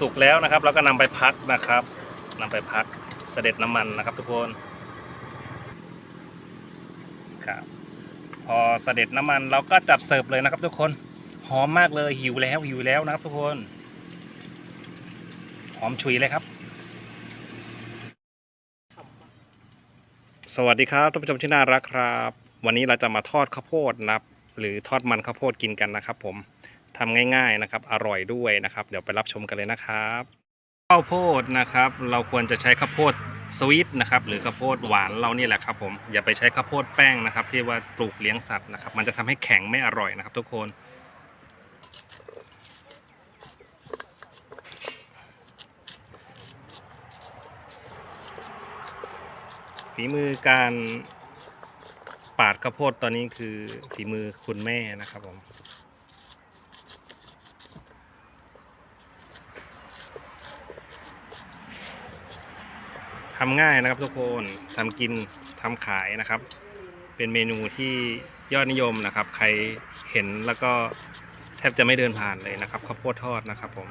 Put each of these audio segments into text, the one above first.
สุกแล้วนะครับเราก็นำไปพักนะครับนำไปพักเสด็จน้ำมันนะครับ ทุกคนครับพอเสด็จน้ำมันเราก็จัดเสิร์ฟเลยนะครับ ทุกคนหอมมากเลยหิวแล้วหิวแล้วนะครับ ทุกคนหอมฉุยเลยครับ สวัสดีครับท่านผู้ชมที่น่ารักครับ วันนี้เราจะมาทอดข้าวโพดนะครับ หรือทอดมันข้าวโพดกินกันนะครับ ผม ทำง่ายๆนะครับอร่อยด้วยนะครับ เดี๋ยวไปรับชมกันเลยนะครับข้าวโพดนะครับ เราควรจะใช้ข้าวโพดสวีทนะครับหรือข้าวโพดหวานเรานี่แหละครับผมอย่าไปใช้ข้าวโพดแป้งนะครับ ที่ว่าปลูกเลี้ยงสัตว์นะครับ มันจะทำให้แข็งไม่อร่อยนะครับ ทุกคน ฝีมือการปาดข้าวโพดตอนนี้คือฝีมือคุณแม่นะครับผม ทำง่ายนะครับทุกคนทำกินทำขายนะครับ เป็นเมนูที่ยอดนิยมนะครับ ใครเห็นแล้วก็แทบจะไม่เดินผ่านเลยนะครับข้าวโพดทอดนะครับผม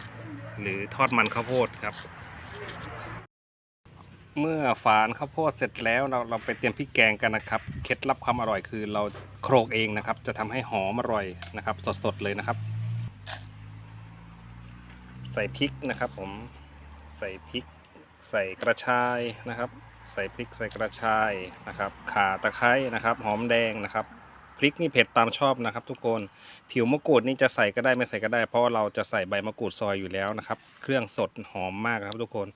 หรือทอดมันข้าวโพดครับ เมื่อฝานข้าวโพดเสร็จแล้วเราเราไปเตรียมพริกแกงกันนะครับ เคล็ดลับความอร่อยคือเราโขลกเองนะครับ จะทำให้หอมอร่อยนะครับ สดๆเลยนะครับ ใส่พริกนะครับ ผมใส่พริก ใส่กระชายนะครับ ใส่พริกใส่กระชายนะครับข่าตะไคร้นะครับ หอมแดงนะครับพริกนี่เผ็ดตามชอบนะครับ ทุกคนผิวมะกรูดนี่จะใส่ก็ได้ไม่ใส่ก็ได้ เพราะเราจะใส่ใบมะกรูดซอยอยู่แล้วนะครับ เครื่องสดหอมมากครับทุกคน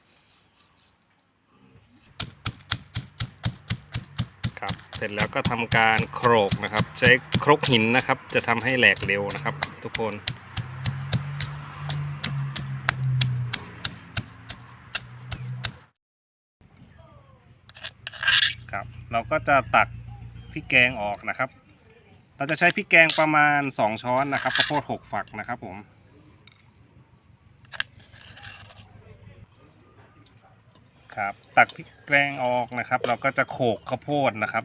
ครับเสร็จแล้วก็ทำการโขลกนะครับ ใช้ครกหินนะครับ จะทำให้แหลกเร็วนะครับ ทุกคน ครับ เราก็จะตักพริกแกงออกนะครับ เราจะใช้พริกแกงประมาณ 2 ช้อนนะครับข้าวโพดหกฝักนะครับผมครับตักพริกแกงออกนะครับ เราก็จะโขกข้าวโพดนะครับ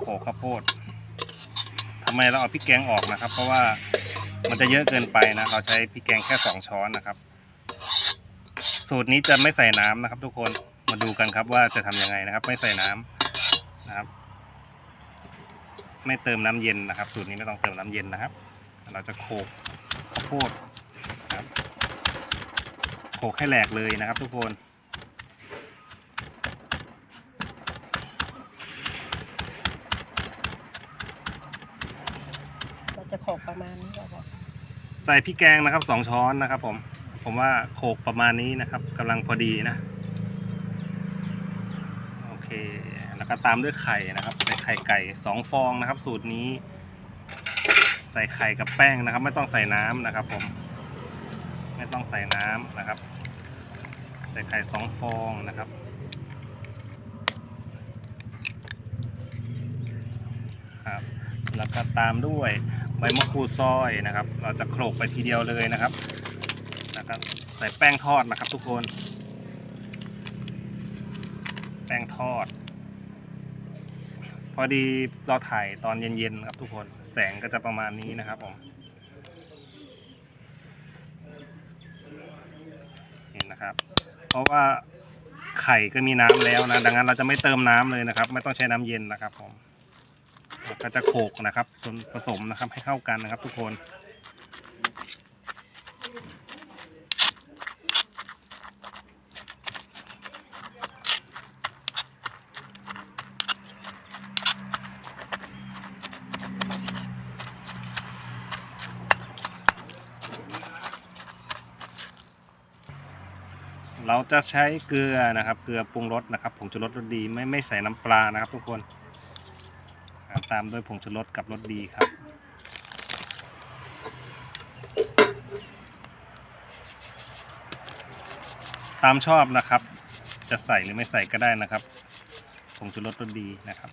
โขกข้าวโพดทำไมเราเอาพริกแกงออกนะครับ เพราะว่ามันจะเยอะเกินไปนะ เราใช้พริกแกงแค่สองช้อนนะครับ สูตรนี้จะไม่ใส่น้ำนะครับ ทุกคน มาดูกันครับว่าจะทำยังไงนะครับ ไม่ใส่น้ำนะครับ ไม่เติมน้ำเย็นนะครับ สูตรนี้ไม่ต้องเติมน้ำเย็นนะครับ เราจะโขกข้าวโพดนะครับโขกให้แหลกเลยนะครับ ทุกคนเราจะโขกประมาณนี้ก็พอใส่พริกแกงนะครับสองช้อนนะครับ ผม ผมว่าโขกประมาณนี้นะครับกำลังพอดีนะโอเค แล้วก็ตามด้วยไข่นะครับ ใส่ไข่ไก่สองฟองนะครับ สูตรนี้ ใส่ไข่กับแป้งนะครับ ไม่ต้องใส่น้ำนะครับ ผม ไม่ต้องใส่น้ำนะครับ ใส่ไข่สองฟองนะครับครับแล้วก็ตามด้วยใบมะกรูดซอยนะครับ เราจะโขลกไปทีเดียวเลยนะครับแล้วก็ใส่แป้งทอดนะครับทุกคน ป้งทอด พอดีเราถ่ายตอนเย็นๆครับทุกคน แสงก็จะประมาณนี้นะครับผมเห็นนะครับ เพราะว่าไข่ก็มีน้ำแล้วนะ ดังนั้นเราจะไม่เติมน้ำเลยนะครับ ไม่ต้องใช้น้ำเย็นนะครับผมก็จะโขกนะครับส่วนผสมนะครับให้เข้ากันนะครับทุกคน เราจะใช้เกลือนะครับ เกลือปรุงรสนะครับผงชูรสรสดีไม่ไม่ใส่น้ำปลานะครับ ทุกคนตามด้วยผงชูรสกับรสดีครับ ตามชอบนะครับ จะใส่หรือไม่ใส่ก็ได้นะครับผงชูรสรสดีนะครับ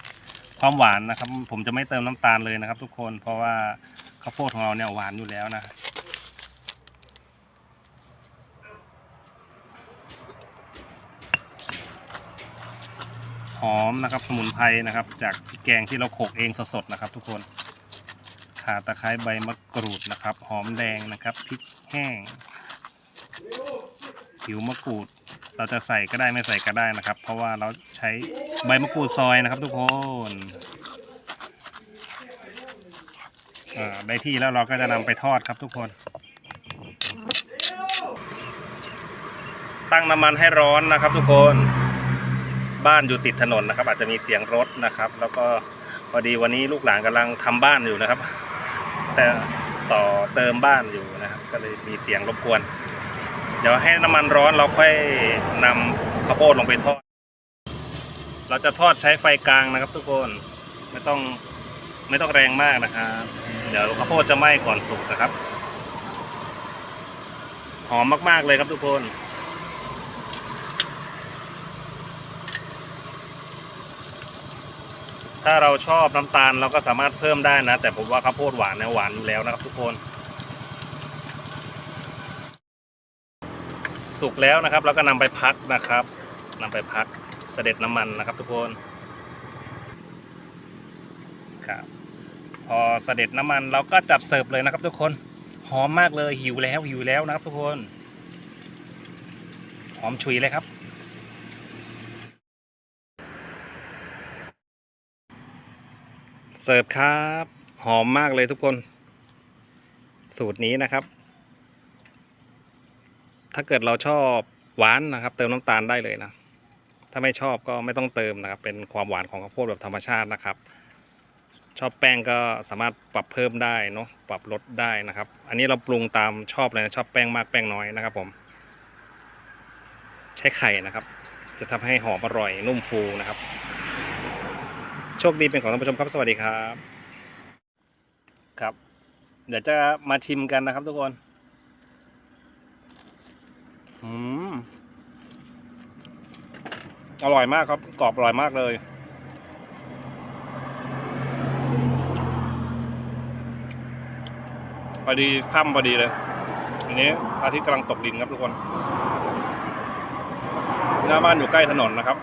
ความหวานนะครับ ผมจะไม่เติมน้ำตาลเลยนะครับ ทุกคนเพราะว่าข้าวโพดของเราเนี่ยหวานอยู่แล้วนะ หอมนะครับ สมุนไพรนะครับ จากพริกแกงที่เราโขกเองสดๆนะครับ ทุกคนข่าตะไคร้ใบมะกรูดนะครับ หอมแดงนะครับพริกแห้งผิวมะกรูด เราจะใส่ก็ได้ไม่ใส่ก็ได้นะครับ เพราะว่าเราใช้ใบมะกรูดซอยนะครับ ทุกคนได้ที่แล้วเราก็จะนำไปทอดครับทุกคน ตั้งน้ำมันให้ร้อนนะครับทุกคน บ้านอยู่ติดถนนนะครับ อาจจะมีเสียงรถนะครับ แล้วก็พอดีวันนี้ลูกหลานกำลังทำบ้านอยู่นะครับ แต่ต่อเติมบ้านอยู่นะครับ ก็เลยมีเสียงรบกวน เดี๋ยวให้น้ำมันร้อนเราค่อยนำข้าวโพดลงไปทอด เราจะทอดใช้ไฟกลางนะครับ ทุกคนไม่ต้องไม่ต้องแรงมากนะครับ เดี๋ยวข้าวโพดจะไหม้ก่อนสุกนะครับ หอมมากๆเลยครับทุกคน ถ้าเราชอบน้ำตาลเราก็สามารถเพิ่มได้นะ แต่ผมว่าข้าวโพดหวานเนี่ยหวานอยู่แล้วนะครับทุกคน สุกแล้วนะครับ แล้วก็นำไปพักนะครับนำไปพักเสด็จน้ำมันนะครับ ทุกคนครับพอเสด็จน้ำมันเราก็จัดเสิร์ฟเลยนะครับ ทุกคนหอมมากเลยหิวแล้วหิวแล้วนะครับ ทุกคน หอมฉุยเลยครับ เสิร์ฟครับ หอมมากเลยทุกคน สูตรนี้นะครับ ถ้าเกิดเราชอบหวานนะครับ เติมน้ำตาลได้เลยนะ ถ้าไม่ชอบก็ไม่ต้องเติมนะครับ เป็นความหวานของข้าวโพดแบบธรรมชาตินะครับ ชอบแป้งก็สามารถปรับเพิ่มได้เนาะปรับลดได้นะครับ อันนี้เราปรุงตามชอบเลยนะชอบแป้งมากแป้งน้อยนะครับ ผม ใช้ไข่นะครับ จะทำให้หอมอร่อยนุ่มฟูนะครับ โชคดีเป็นของท่านผู้ชมครับสวัสดีครับ ครับ เดี๋ยวจะมาชิมกันนะครับทุกคนอืมอร่อยมากครับ กรอบอร่อยมากเลย พอดีค่ำพอดีเลยอันนี้พระอาทิตย์กำลังตกดินครับทุกคน หน้าบ้านอยู่ใกล้ถนนนะครับ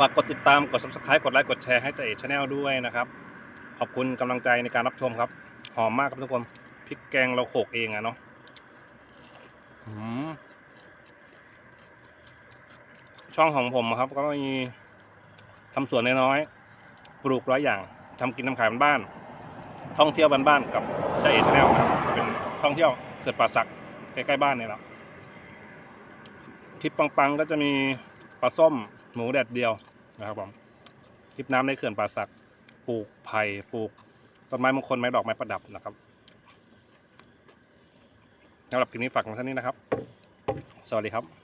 ฝากกดติดตามกด subscribe กดไลค์กดแชร์ให้เจาเอกชาแนลด้วยนะครับ ขอบคุณกำลังใจในการรับชมครับ หอมมากครับทุกคนพริกแกงเราโขกเองอะเนาะอืมช่องของผมครับ ก็มีทำสวนน้อยๆปลูกร้อยอย่างทำกินทำขายบ้านๆท่องเที่ยวบ้านๆกับเจาเอกชาแนลครับเป็นท่องเที่ยวเกิดป่าสักใกล้ๆบ้านเนี่ยแหละคลิปปังๆก็จะมีปลาส้มหมูแดดเดียว นะครับผมคลิปน้ำในเขื่อนป่าสักปลูกไผ่ปลูกต้นไม้มงคลไม้ดอกไม้ประดับนะครับสำหรับคลิปนี้ฝากมาเท่านี้นะครับ สวัสดีครับ